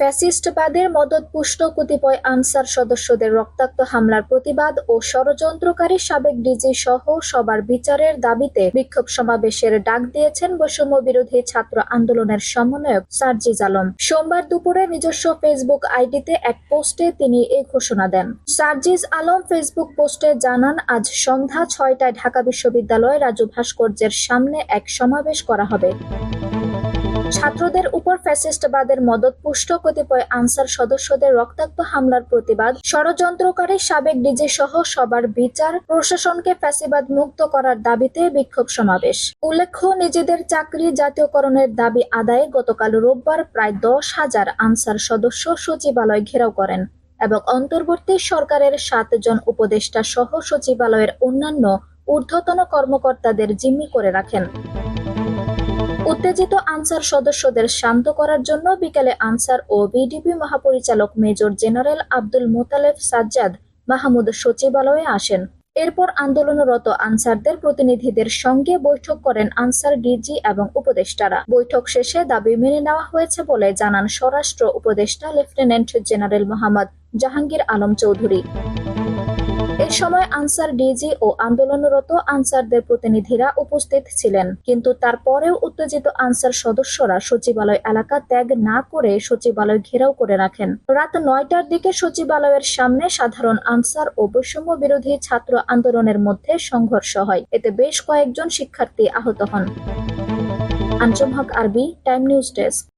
ফ্যাসিস্টবাদের মদতপুষ্ট কতিপয় আনসার সদস্যদের রক্তাক্ত হামলার প্রতিবাদ ও ষড়যন্ত্রকারী সাবেক ডিজি সহ সবার বিচারের দাবিতে বিক্ষোভ সমাবেশের ডাক দিয়েছেন বৈষম্য বিরোধী ছাত্র আন্দোলনের সমন্বয়ক সার্জিজ আলম। সোমবার দুপুরে নিজস্ব ফেসবুক আইডিতে এক পোস্টে তিনি এই ঘোষণা দেন। সার্জিজ আলম ফেসবুক পোস্টে জানান, আজ সন্ধ্যা ছয়টায় ঢাকা বিশ্ববিদ্যালয় রাজু ভাস্কর্যের সামনে এক সমাবেশ করা হবে। ছাত্রদের উপর ফ্যাসিস্টবাদের মদতপুষ্ট কতিপয় আনসার সদস্যদের রক্তাক্ত হামলার প্রতিবাদ ষড়যন্ত্রকারী সাবেক ডিজি সহ সবার বিচার প্রশাসনকে ফ্যাসিবাদ মুক্ত করার দাবিতে বিক্ষোভ সমাবেশ। উল্লেখ্য, নিজেদের চাকরি জাতীয়করণের দাবি আদায়ে গতকাল রোববার প্রায় দশ হাজার আনসার সদস্য সচিবালয় ঘেরাও করেন এবং অন্তর্বর্তী সরকারের সাতজন উপদেষ্টা সহ সচিবালয়ের অন্যান্য ঊর্ধ্বতন কর্মকর্তাদের জিম্মি করে রাখেন। উত্তেজিত আনসার সদস্যদের শান্ত করার জন্য বিকেলে আনসার ও বিডিপি মহাপরিচালক মেজর জেনারেল আব্দুল মোতালেফ সাজ্জাদ মাহমুদ সচিবালয়ে আসেন। এরপর আন্দোলনরত আনসারদের প্রতিনিধিদের সঙ্গে বৈঠক করেন আনসার ডিজি এবং উপদেষ্টারা। বৈঠক শেষে দাবি মেনে নেওয়া হয়েছে বলে জানান স্বরাষ্ট্র উপদেষ্টা লেফটেন্যান্ট জেনারেল মোহাম্মদ জাহাঙ্গীর আলম চৌধুরী। এ সময় আনসার ডিজি ও আন্দোলনরত আনসারদের প্রতিনিধিরা উপস্থিত ছিলেন। কিন্তু তারপরেও উত্তেজিত আনসার সদস্যরা সচিবালয় এলাকা ত্যাগ না করে সচিবালয় ঘেরাও করে রাখেন। রাত নয়টার দিকে সচিবালয়ের সামনে সাধারণ আনসার ও বৈষম্য বিরোধী ছাত্র আন্দোলনের মধ্যে সংঘর্ষ হয়। এতে বেশ কয়েকজন শিক্ষার্থী আহত হন। আঞ্চম হক, আরবি, টাইম নিউজ ডেস্ক।